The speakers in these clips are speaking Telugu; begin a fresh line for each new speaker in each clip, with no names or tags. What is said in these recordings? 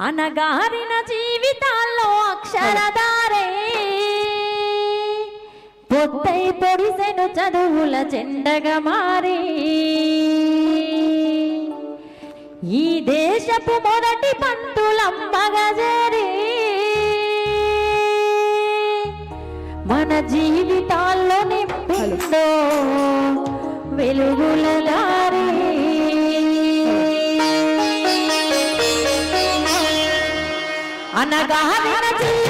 అనగారిన జీవితాల్లో అక్షరధారే. పొత్తై పొడిసెను చదువుల చెండగా మారి. ఈ దేశపు మొదటి పంతులమ్మగా చేరి. మన జీవితాల్లో నింపిందో వెలుగుల దారి. అనగారిన జీవితాల్లో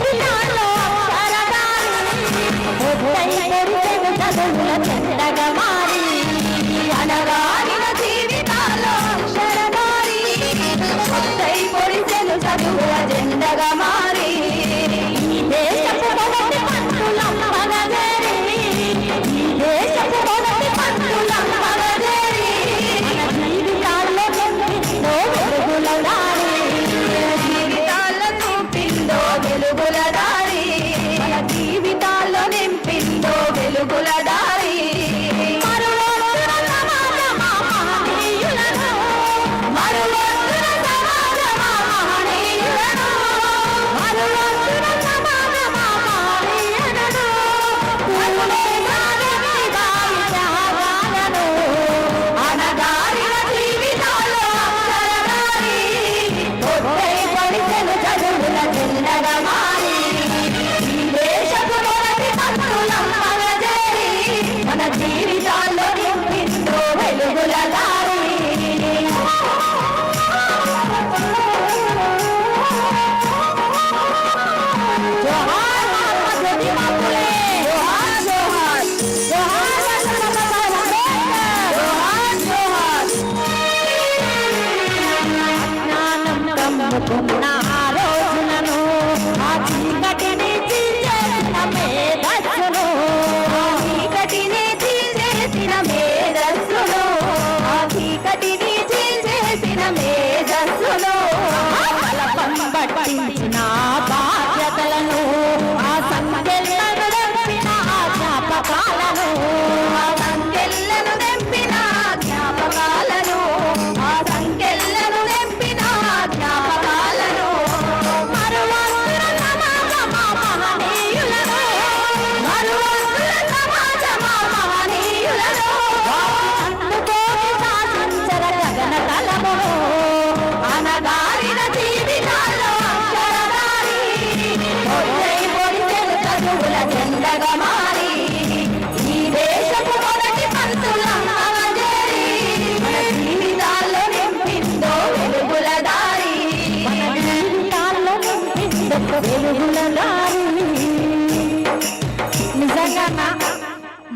కమ్ముకున్న ఆ రోజులను ఆ చీకటిని చీల్చేసిన మేధస్సును ఆ చీకటిని చీల్చేసిన మేధస్సును ఆ చీకటిని చీల్చేసిన మేధస్సును బలపం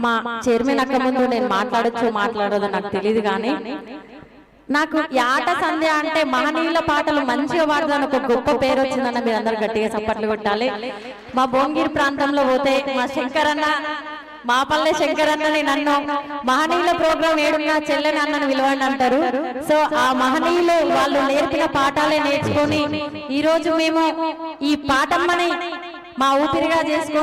మా చైర్మన్ అక్క ముందు నేను మాట్లాడచ్చు మాట్లాడదో నాకు తెలియదు కానీ నాకు యాట ఆట సంధ్య అంటే మహనీయుల పాటలు మంచిగా పాడదని ఒక గొప్ప పేరు వచ్చిందన్న మీరు అందరు గట్టిగా చప్పట్లు కొట్టాలి. మా భోంగిరి ప్రాంతంలో పోతే మా శంకరన్న మా పల్లె శంకరన్నని నన్ను మహనీయుల ప్రోగ్రాం ఏడున్నా చెల్లెని అన్నని విలువండి అంటారు సో ఆ మహనీయులు వాళ్ళు నేర్పిన పాఠాలే నేర్చుకొని ఈ రోజు మేము ఈ పాఠమ్మని మా ఊపిరిగా చేసుకొని